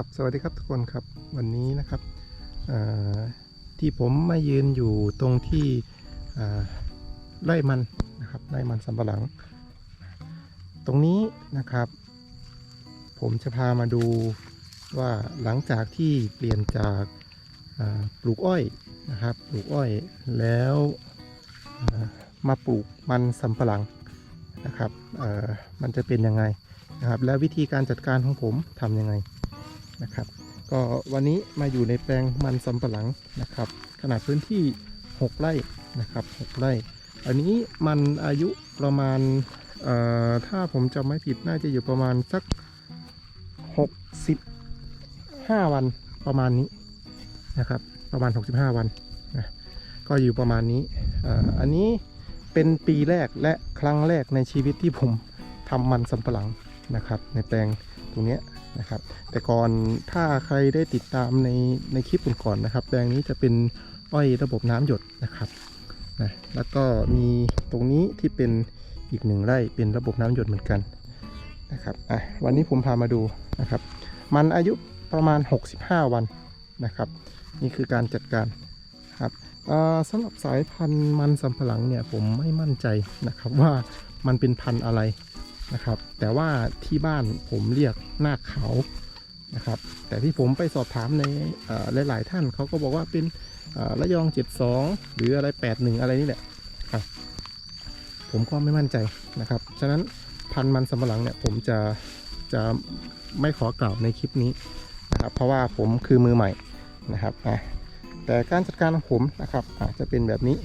ครับสวัสดีครับทุกคนครับวันนี้นะครับที่ผมมายืนอยู่ตรงที่ไร่มันนะครับไร่มันสำปะหลัง ตรงนี้นะครับ ผมจะพามาดูว่าหลังจากที่เปลี่ยนจากปลูกอ้อยนะครับปลูกอ้อยแล้วมาปลูกมันสำปะหลังนะครับมันจะเป็นยังไงนะครับแล้ววิธีการจัดการของผมทำยังไง นะครับ ก็วันนี้มาอยู่ในแปลงมันสำปะหลังนะครับ ขนาดพื้นที่ 6 ไร่นะครับ6ไร่ อันนี้มันอายุประมาณถ้าผมจำไม่ผิดน่าจะอยู่ประมาณสัก 65 วันประมาณนี้นะครับ ประมาณ 65 วันนะก็อยู่ประมาณนี้อ,อันนี้เป็นปีแรกและครั้งแรกในชีวิตที่ผมทำมันสำปะหลังนะครับ ในแปลงตรงนี้ นะครับ แต่ก่อนถ้าใครได้ติดตามในในคลิปก่อนๆนะครับแปลงนี้จะเป็นอ้อยระบบน้ำหยดนะครับนะแล้วก็มีตรงนี้ที่เป็นอีกหนึ่งไร่เป็นระบบน้ำหยดเหมือนกันนะครับอะวันนี้ผมพามาดูนะครับ มันอายุประมาณ 65 วันนะครับ นี่คือการจัดการครับอ่าสำหรับสายพันธุ์มันสำปะหลังเนี่ยผมไม่มั่นใจนะครับว่ามันเป็นพันธุ์อะไร นะครับ แต่ว่าที่บ้านผมเรียกหน้าขาวนะครับ แต่ที่ผมไปสอบถามในหลาย ๆ ท่านเขาก็บอกว่าเป็นเอ่อระยอง 72 หรืออะไร 81 อะไรนี่แหละครับผมก็ไม่มั่นใจนะครับ ฉะนั้นพันธุ์มันสำปะหลังเนี่ยผมจะจะไม่ขอกล่าวในคลิปนี้นะครับ เพราะว่าผมคือมือใหม่นะครับแต่การจัดการของผมนะครับอาจจะเป็นแบบนี้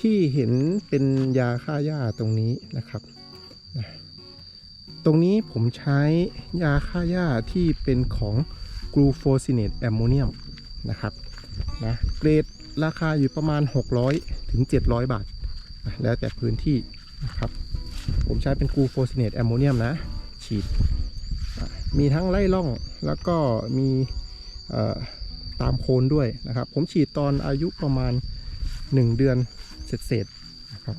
ที่เห็นเป็นยาฆ่าหญ้าตรงนี้นะครับนะตรงนี้ผมใช้ยาฆ่าหญ้าที่เป็นของกลูโฟซิเนตแอมโมเนียมนะครับนะเกรดราคาอยู่ประมาณ 600 ถึง 700 บาทนะแล้วแต่พื้นที่นะครับ ผมใช้เป็นกลูโฟซิเนตแอมโมเนียมนะ ฉีด มีทั้งไล่ล่องแล้วก็มีตามโคนด้วยนะครับ ผมฉีดตอนอายุประมาณ 1 เดือน เศษๆนะครับ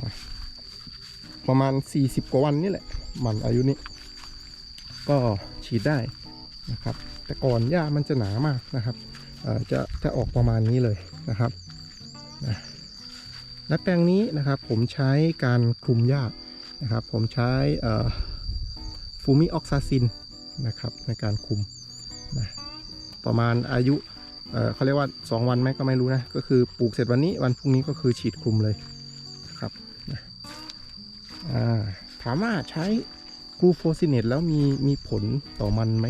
นะประมาณ 40 กว่าวันนี่แหละ มันอายุนี้ ก็ฉีดได้นะครับ แต่ก่อนหญ้ามันจะหนามากนะครับเอ่อจะจะออกประมาณนี้เลยนะครับนะและแปลงนี้นะครับผมใช้การคลุมหญ้านะครับ ผมใช้ฟูมิออกซาซินนะครับในการคุมนะประมาณอายุ เขาเรียกว่า 2 วันไหมก็ไม่รู้นะ ก็คือปลูกเสร็จวันนี้วันพรุ่งนี้ก็คือฉีดคลุมเลยนะครับถามว่าใช้กลูโฟซินเนตแล้วมีมีผลต่อมันไหม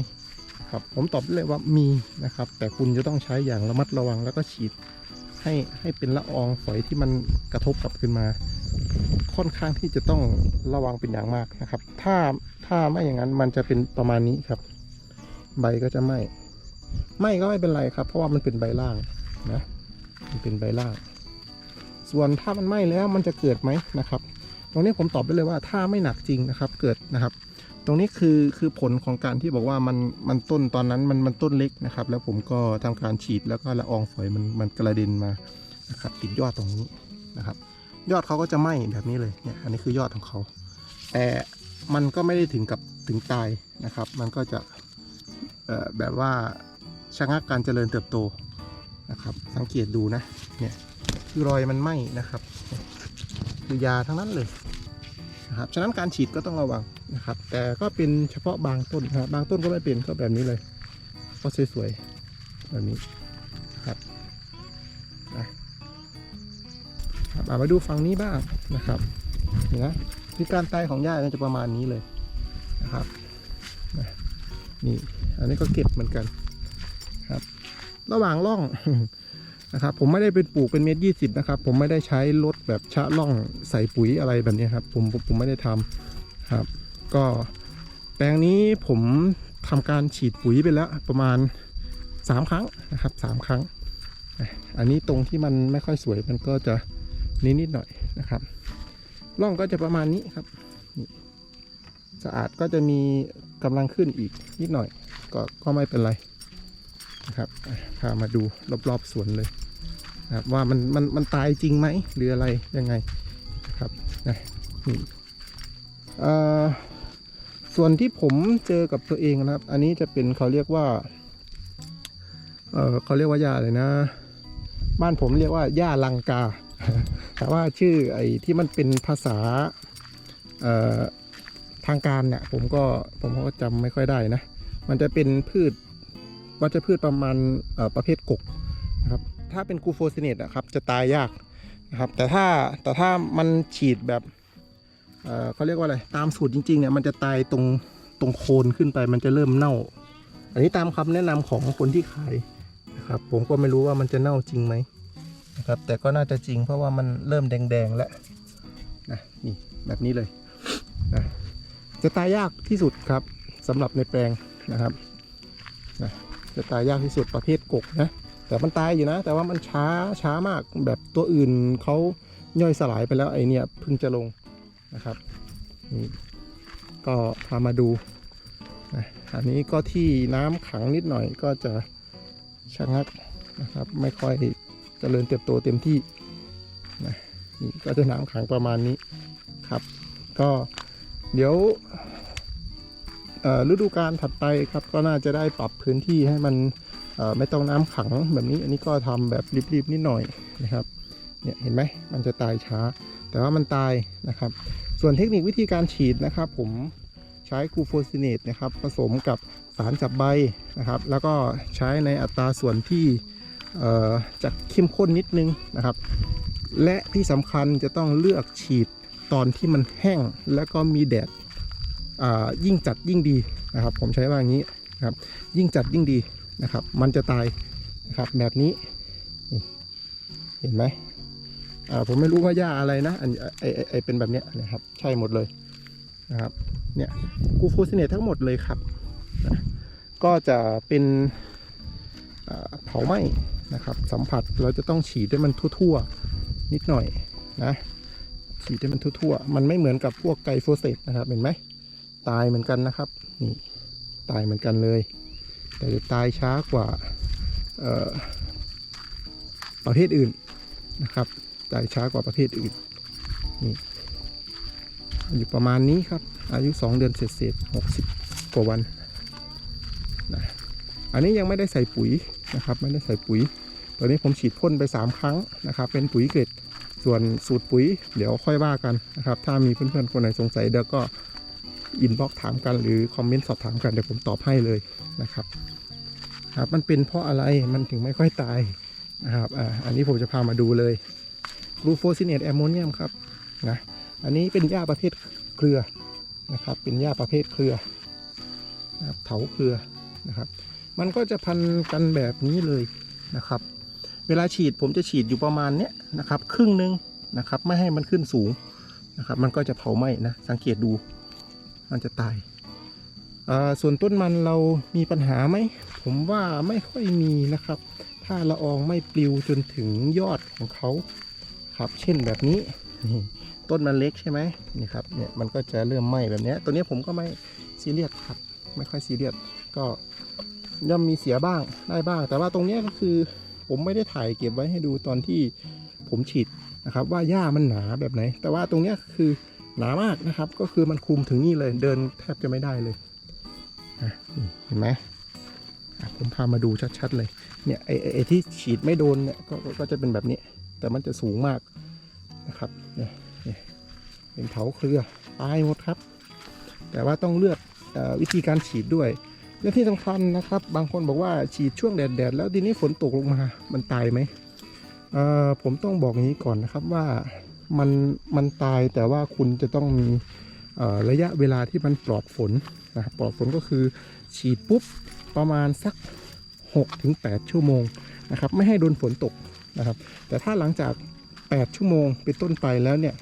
ครับ ผมตอบได้เลยว่ามีนะครับ แต่คุณจะต้องใช้อย่างระมัดระวังแล้วก็ฉีดให้ให้เป็นละอองฝอยที่มันกระทบกลับขึ้นมา ค่อนข้างที่จะต้องระวังเป็นอย่างมากนะครับ ถ้าถ้าไม่อย่างนั้นมันจะเป็นประมาณนี้ครับ ใบก็จะไหม้ ไม่ก็ไม่เป็นไรครับ เพราะว่ามันเป็นใบล่างนะ มันเป็นใบล่าง ส่วนถ้ามันไหม้แล้วมันจะเกิดไหมนะครับ ตรงนี้ผมตอบได้เลยว่าถ้าไม่หนักจริงนะครับ เกิดนะครับ ตรงนี้คือคือผลของการที่บอกว่ามันมันต้นตอนนั้นมันมันต้นเล็กนะครับ แล้วผมก็ทำการฉีดแล้วก็ละอองฝอยมันมันกระเด็นมานะครับ ติดยอดตรงนี้นะครับ ยอดเขาก็จะไหม้แบบนี้เลยเนี่ยอันนี้คือยอดของเขา แต่มันก็ไม่ได้ถึงกับถึงตายนะครับ มันก็จะเอ่อแบบว่า ชะงักการเจริญเติบโตนะครับ สังเกตดูนะเนี่ยคือรอยมันไหม้นะครับ คือยาทั้งนั้นเลยนะครับฉะนั้นการฉีดก็ต้องระวังนะครับ แต่ก็เป็นเฉพาะบางต้นนะบบางต้นก็ไม่เป็นก็แบบนี้เลยก็สวยๆแบบนี้ครับนะครับเอามาดูฝั่งนี้บ้างนะครับนี่นะคือการตายของหญ้าจะประมาณนี้เลยนะครับนี่อันนี้ก็เก็บเหมือนกัน ระหว่างร่องนะครับ ผมไม่ได้เป็นปลูกเป็นเม็ดยี่สิบนะครับ ผมไม่ได้ใช้รถแบบชะล่องใส่ปุ๋ยอะไรแบบนี้ครับผมผมไม่ได้ทำครับ ก็แปลงนี้ผมทำการฉีดปุ๋ยไปแล้วประมาณ 3 ครั้งนะครับ 3 ครั้ง อันนี้ตรงที่มันไม่ค่อยสวยมันก็จะนิดนิดหน่อยนะครับร่องก็จะประมาณนี้ครับสะอาดก็จะมีกำลังขึ้นอีกนิดหน่อย ก็ก็ไม่เป็นไรนะครับ พามาดูรอบๆสวนเลยนะครับว่ามันมันมันตายจริงไหมหรืออะไรยังไงนะครับนะนี่ส่วนที่ผมเจอกับตัวเองนะครับ อันนี้จะเป็นเขาเรียกว่าเออเขาเรียกว่าหญ้าอะไรนะ บ้านผมเรียกว่าหญ้าลังกา แต่ว่าชื่อไอ้ที่มันเป็นภาษาทางการเนี่ยผมก็ผมก็จำไม่ค่อยได้นะ มันจะเป็นพืช วัชพืชประมาณประเภทกกนะครับถ้าเป็นกูโฟซิเนตอะครับจะตายยากนะครับแต่ถ้าแต่ถ้ามันฉีดแบบเขาเรียกว่าอะไรตามสูตรจริงๆเนี่ยมันจะตายตรงตรงโคนขึ้นไปมันจะเริ่มเน่า อันนี้ตามคำแนะนำของคนที่ขายนะครับผมก็ไม่รู้ว่ามันจะเน่าจริงไหมนะครับแต่ก็น่าจะจริงเพราะว่ามันเริ่มแดงๆแล้วนะนี่แบบนี้เลยนะจะตายยากที่สุดครับสำหรับในแปลงนะครับนะ จะตายยากที่สุดประเภทกกนะแต่มันตายอยู่นะ แต่ว่ามันช้าช้ามากแบบตัวอื่นเขาย่อยสลายไปแล้วไอเนี่ยเพิ่งจะลงนะครับนี่ก็พามาดูนะอันนี้ก็ที่น้ำขังนิดหน่อยก็จะชะงักนะครับไม่ค่อยเจริญเติบโตเต็มที่นะนี่ก็จะน้ำขังประมาณนี้ครับ ก็เดี๋ยว ฤดูกาลถัดไปครับก็น่าจะได้ปรับพื้นที่ให้มันไม่ต้องน้ำขังแบบนี้อันนี้ก็ทำแบบรีบๆนิดหน่อยนะครับเนี่ยเห็นไหมมันจะตายช้า แต่ว่ามันตายนะครับ ส่วนเทคนิควิธีการฉีดนะครับ ผมใช้กูโฟซิเนตนะครับผสมกับสารจับใบนะครับ แล้วก็ใช้ในอัตราส่วนที่จะเข้มข้นนิดนึงนะครับ และที่สำคัญจะต้องเลือกฉีดตอนที่มันแห้งแล้วก็มีแดด ยิ่งจัดยิ่งดีนะครับ ผมใช้ว่าอย่างนี้นะครับยิ่งจัดยิ่งดีนะครับ มันจะตายนะครับแบบนี้เห็นไหมอ่าผมไม่รู้ว่าหญ้าอะไรนะอันไอไอไอเป็นแบบเนี้ยนะครับ ใช่หมดเลยนะครับเนี่ยกูฟูซิเนตทั้งหมดเลยครับนะก็จะเป็นเผาไหม้นะครับ สัมผัสเราจะต้องฉีดให้มันทั่วๆ นิดหน่อยนะฉีดให้มันทั่วๆ มันไม่เหมือนกับพวกไกโฟเซตนะครับ เห็นไหม ตายเหมือนกันนะครับนี่ตายเหมือนกันเลย แต่จะตายช้ากว่าประเภทอื่นนะครับตายช้ากว่าประเภทอื่นนี่อยู่ประมาณนี้ครับ อายุ 2 เดือนเศษๆ60กว่าวันนะอันนี้ยังไม่ได้ใส่ปุ๋ยนะครับไม่ได้ใส่ปุ๋ย ตอนนี้ผมฉีดพ่นไป 3 ครั้งนะครับ เป็นปุ๋ยเกล็ดส่วนสูตรปุ๋ย เดี๋ยวค่อยว่ากันนะครับ ถ้ามีเพื่อนๆคนไหนสงสัยเดี๋ยวก็ อินบ็อกถามกันหรือคอมเมนต์สอบถามกันเดี๋ยวผมตอบให้เลยนะครับครับมันเป็นเพราะอะไรมันถึงไม่ค่อยตายนะครับอ่าอันนี้ผมจะพามาดูเลยกลูโฟซิเนตแอมโมเนียมครับนะอันนี้เป็นหญ้าประเภทเครือนะครับเป็นหญ้าประเภทเครือนะครับเถาเครือนะครับ มันก็จะพันกันแบบนี้เลยนะครับ เวลาฉีดผมจะฉีดอยู่ประมาณเนี้ยนะครับ ครึ่งหนึงนะครับไม่ให้มันขึ้นสูงนะครับ มันก็จะเผาไหม้นะสังเกตดู มันจะตาย ส่วนต้นมันเรามีปัญหาไหม ผมว่าไม่ค่อยมีนะครับ ถ้าละอองไม่ปลิวจนถึงยอดของเขาครับ เช่นแบบนี้นี่ต้นมันเล็กใช่ไหมนี่ครับ เนี่ยมันก็จะเริ่มไหม้แบบนี้ตัวนี้ผมก็ไม่ซีเรียสครับ ไม่ค่อยซีเรียส ก็ย่อมมีเสียบ้างได้บ้าง แต่ว่าตรงนี้ก็คือผมไม่ได้ถ่ายเก็บไว้ให้ดูตอนที่ผมฉีดนะครับ ว่าหญ้ามันหนาแบบไหน แต่ว่าตรงนี้คือ หนามากนะครับ ก็คือมันคลุมถึงนี่เลยเดินแทบจะไม่ได้เลยเห็นไหมผมพามาดูชัดๆเลยเนี่ยไอ้ไอไอ้ที่ฉีดไม่โดนเนี่ยก็ก็จะเป็นแบบนี้ แต่มันจะสูงมากนะครับเนี่ยเป็นเถาเครือตายหมดครับ แต่ว่าต้องเลือกอวิธีการฉีดด้วยและที่สำคัญนะครับ บางคนบอกว่าฉีดช่วงแดดๆแล้วทีนี้ฝนตกลงมามันตายไหมผมต้องบอกอย่างนี้ก่อนนะครับว่า มันมันตายแต่ว่าคุณจะต้องมีระยะเวลาที่มันปลอดฝนนะปลอดฝนก็คือฉีดปุ๊บประมาณสัก6ถึง8ชั่วโมงนะครับไม่ให้โดนฝนตกนะครับ แต่ถ้าหลังจาก 8 ชั่วโมงเป็นต้นไปแล้วเนี่ย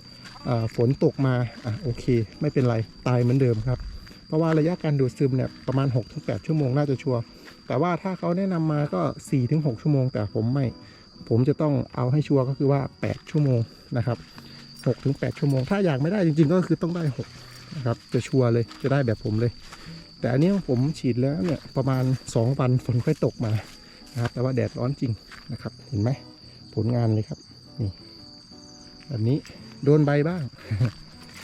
ฝนตกมาอะโอเค ไม่เป็นไรตายเหมือนเดิมครับ เพราะว่าระยะการดูดซึมเนี่ยประมาณ 6-8 ชั่วโมงน่าจะชัวร์แต่ว่าถ้าเขาแนะนำมาก็ 4-6 ชั่วโมงแต่ผมไม่ ผมจะต้องเอาให้ชัวร์ก็คือว่า 8 ชั่วโมงนะครับ6-8ชั่วโมง ถ้าอยากไม่ได้จริง ๆ ก็คือต้องได้6นะครับจะชัวร์เลยจะได้แบบผมเลย แต่อันนี้ผมฉีดแล้วเนี่ยประมาณ 2 วันฝนค่อยตกมานะครับแต่ว่าแดดร้อนจริงนะครับเห็นไหมผลงานเลยครับนี่แบบนี้โดนใบบ้าง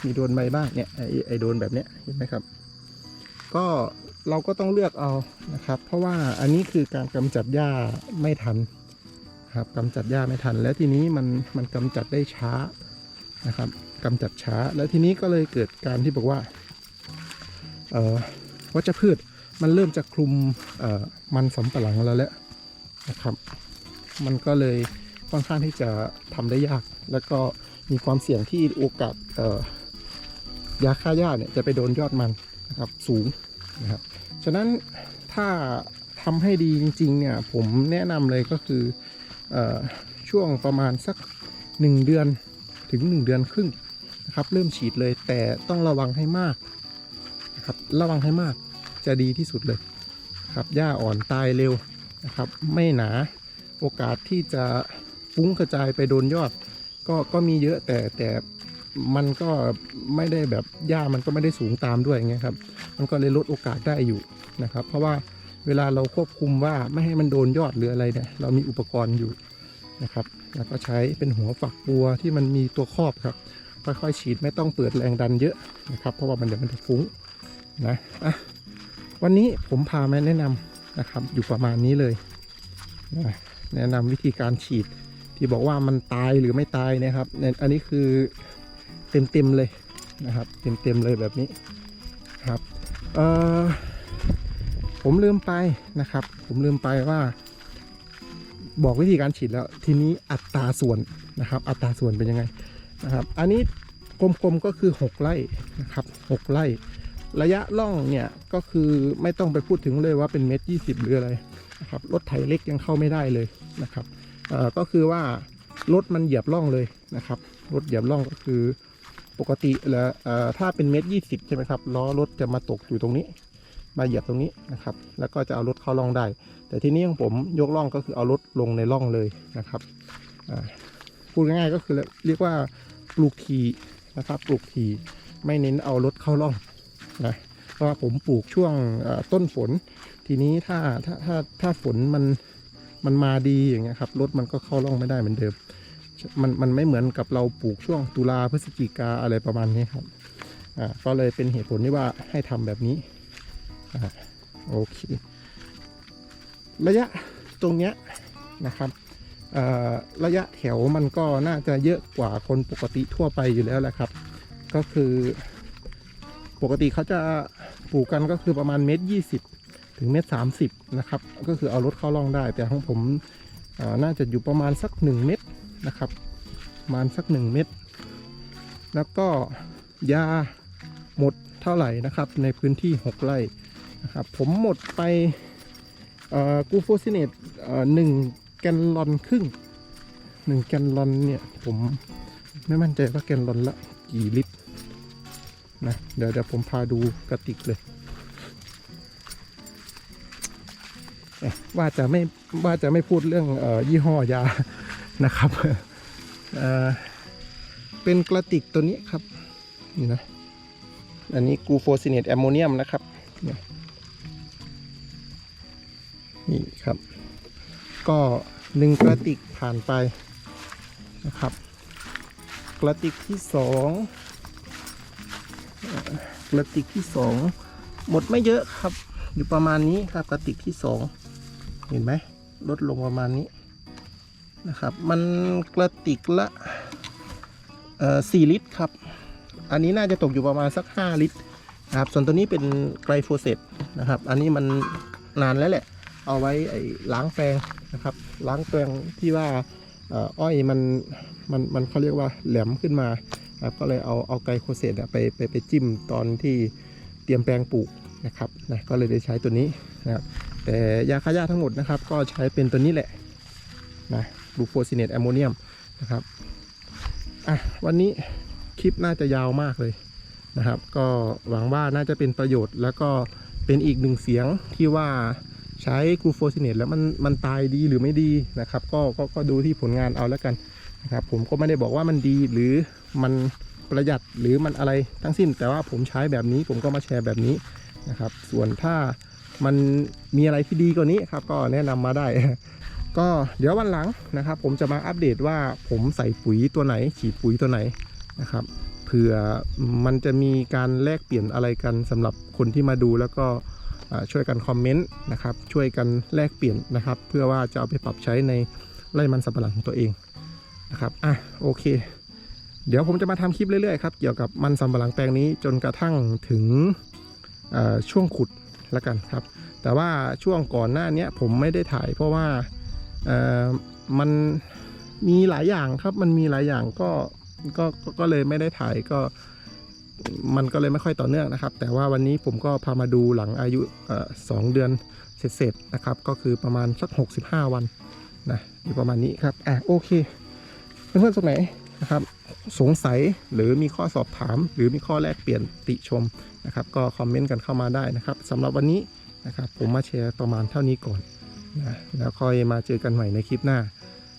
มีโดนใบบ้างเนี่ยไอไอโดนแบบเนี้ยเห็นไหมครับ ก็เราก็ต้องเลือกเอานะครับ เพราะว่าอันนี้คือการกำจัดหญ้าไม่ทัน ครับกำจัดหญ้าไม่ทัน แล้วทีนี้มันมันกำจัดได้ช้านะครับกำจัดช้า แล้วทีนี้ก็เลยเกิดการที่บอกว่าเออวัชพืชมันเริ่มจะคลุมเออมันสำปะหลังเราแล้วนะครับ มันก็เลยค่อนข้างที่จะทำได้ยาก แล้วก็มีความเสี่ยงที่โอกาสเออยาฆ่าหญ้าเนี่ยจะไปโดนยอดมันนะครับสูงนะครับ ฉะนั้นถ้าทำให้ดีจริงๆเนี่ยผมแนะนำเลยก็คือ ช่วงประมาณสัก 1 เดือนถึง 1 เดือนครึ่งนะครับ เริ่มฉีดเลยแต่ต้องระวังให้มากนะครับระวังให้มากจะดีที่สุดเลยครับหญ้าอ่อนตายเร็วนะครับ ไม่หนาโอกาสที่จะฟุ้งกระจายไปโดนยอด ก็ก็มีเยอะแต่แต่มันก็ไม่ได้แบบหญ้ามันก็ไม่ได้สูงตามด้วยอย่างเงี้ยครับ มันก็เลยลดโอกาสได้อยู่นะครับ เพราะว่า เวลาเราควบคุมว่าไม่ให้มันโดนยอดหรืออะไรเนี่ยเรามีอุปกรณ์อยู่นะครับ แล้วก็ใช้เป็นหัวฝักบัวที่มันมีตัวครอบครับ ค่อยๆฉีดไม่ต้องเปิดแรงดันเยอะนะครับ เพราะว่ามันเดี๋ยวมันจะฟุ้งนะอะวันนี้ผมพามาแนะนำนะครับ อยู่ประมาณนี้เลยนะแนะนำวิธีการฉีดที่บอกว่ามันตายหรือไม่ตายนะครับเนี่ยอันนี้คือเต็มๆเลยนะครับ เต็มๆเลยแบบนี้ครับเอ่อ ผมลืมไปนะครับ ผมลืมไปว่า บอกวิธีการฉีดแล้ว ทีนี้อัตราส่วนนะครับ อัตราส่วนเป็นยังไงนะครับ อันนี้กลมๆก็คือ 6 ไร่นะครับ 6 ไร่ ระยะล่องเนี่ยก็คือไม่ต้องไปพูดถึงเลยว่าเป็นเมตรยี่สิบหรืออะไรนะครับรถไถเล็กยังเข้าไม่ได้เลยนะครับเอ่อก็คือว่ารถมันเหยียบล่องเลยนะครับรถเหยียบล่องก็คือปกติแล้วเอ่อถ้าเป็นเมตรยี่สิบใช่ไหมครับล้อรถจะมาตกอยู่ตรงนี้ มาเหยียบตรงนี้นะครับ แล้วก็จะเอารถเข้าร่องได้ แต่ที่นี้ของผมยกร่องก็คือเอารถลงในร่องเลยนะครับพูดง่ายๆก็คือเรียกว่าปลูกทีนะครับปลูกทีไม่เน้นเอารถเข้าร่องนะเพราะว่าผมปลูกช่วงต้นฝน ทีนี้ถ้าถ้าถ้าถ้าฝนมันมันมาดีอย่างเงี้ยครับรถมันก็เข้าร่องไม่ได้เหมือนเดิมมันมันไม่เหมือนกับเราปลูกช่วงตุลาพฤศจิกาอะไรประมาณนี้ครับอ่าก็เลยเป็นเหตุผลที่ว่าให้ทำแบบนี้ โอเค ระยะตรงเนี้ยนะครับระยะแถวมันก็น่าจะเยอะกว่าคนปกติทั่วไปอยู่แล้วแหละครับ ก็คือปกติเขาจะปลูกกันก็คือประมาณเมตรยี่สิบถึงเมตรสามสิบนะครับ ก็คือเอารถเข้าร่องได้ แต่ของผมน่าจะอยู่ประมาณสักหนึ่งเมตรนะครับประมาณสักหนึ่งเม็ดแล้วก็ยาหมดเท่าไหร่นะครับ ในพื้นที่6ไร่ นะครับผมหมดไปกูโฟซิเนตหนึ่งแกนลอนครึ่งหนึ่งแกนลอนเนี่ยผมไม่มั่นใจว่าแกนลอนละกี่ลิตรนะเดี๋ยวเดี๋ยวผมพาดูกระติกเลยว่าจะไม่ว่าจะไม่พูดเรื่องอยี่ห้อยานะครับเเป็นกระติกตัวนี้ครับนี่นะอันนี้กูโฟซิเนตแอมโมเนียมนะครับเนี่ครับ ก็หนึ่งกระติกผ่านไปนะครับ กระติกที่สองกระติกที่สองหมดไม่เยอะครับ อยู่ประมาณนี้ครับกระติกที่สองเห็นไหมลดลงประมาณนี้นะครับ มันกระติกละสี่ลิตรครับ อันนี้น่าจะตกอยู่ประมาณสัก 5 ลิตรนะครับ ส่วนตัวนี้เป็นไกลโฟเซตนะครับ อันนี้มันนานแล้วแหละ เอาไว้ไอ้ล้างแปรงนะครับ ล้างแปรงที่ว่าอ้อยมันมันมันเขาเรียกว่าแหลมขึ้นมาครับก็เลยเอาเอาไกลโฟเซตไปไปไปจิ้มตอนที่เตรียมแปลงปลูกนะครับนะก็เลยได้ใช้ตัวนี้นะครับแต่ยาฆ่าหญ้าทั้งหมดนะครับ ก็ใช้เป็นตัวนี้แหละนะบูโฟซิเนตแอมโมเนียมนะครับอะวันนี้คลิปน่าจะยาวมากเลยนะครับ ก็หวังว่าน่าจะเป็นประโยชน์ แล้วก็เป็นอีกหนึ่งเสียงที่ว่า ใช้กลูโฟซิเนตแล้วมันมันตายดีหรือไม่ดีนะครับก็ก็ก็ดูที่ผลงานเอาแล้วกันนะครับผมก็ไม่ได้บอกว่ามันดีหรือมันประหยัดหรือมันอะไรทั้งสิ้น แต่ว่าผมใช้แบบนี้ผมก็มาแชร์แบบนี้นะครับ ส่วนถ้ามันมีอะไรที่ดีกว่านี้ครับ ก็แนะนำมาได้ ก็เดี๋ยววันหลังนะครับ ผมจะมาอัปเดตว่าผมใส่ปุ๋ยตัวไหน ฉีดปุ๋ยตัวไหนนะครับเผื่อมันจะมีการแลกเปลี่ยนอะไรกันสำหรับคนที่มาดูแล้วก็ ช่วยกันคอมเมนต์นะครับช่วยกันแลกเปลี่ยนนะครับ เพื่อว่าจะเอาไปปรับใช้ในไร่มันสำปะหลังของตัวเองนะครับอะโอเค เดี๋ยวผมจะมาทำคลิปเรื่อยๆครับเกี่ยวกับมันสำปะหลังแปลงนี้จนกระทั่งถึงช่วงขุดแล้วกันครับ แต่ว่าช่วงก่อนหน้าเนี้ยผมไม่ได้ถ่าย เพราะว่ามันมีหลายอย่างครับมันมีหลายอย่างก็ก็ก็ก็เลยไม่ได้ถ่ายก็ มันก็เลยไม่ค่อยต่อเนื่องนะครับ แต่ว่าวันนี้ผมก็พามาดูหลังอายุสองเดือนเสร็จๆนะครับ ก็คือประมาณสัก 65 วันนะอยู่ประมาณนี้ครับอะโอเค เพื่อนๆตรงไหนนะครับ สงสัยหรือมีข้อสอบถาม หรือมีข้อแลกเปลี่ยนติชมนะครับ ก็คอมเมนต์กันเข้ามาได้นะครับสำหรับวันนี้นะครับผมมาแชร์ประมาณเท่านี้ก่อนนะแล้วค่อยมาเจอกันใหม่ในคลิปหน้า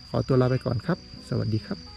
ขอตัวลาไปก่อนครับ สวัสดีครับ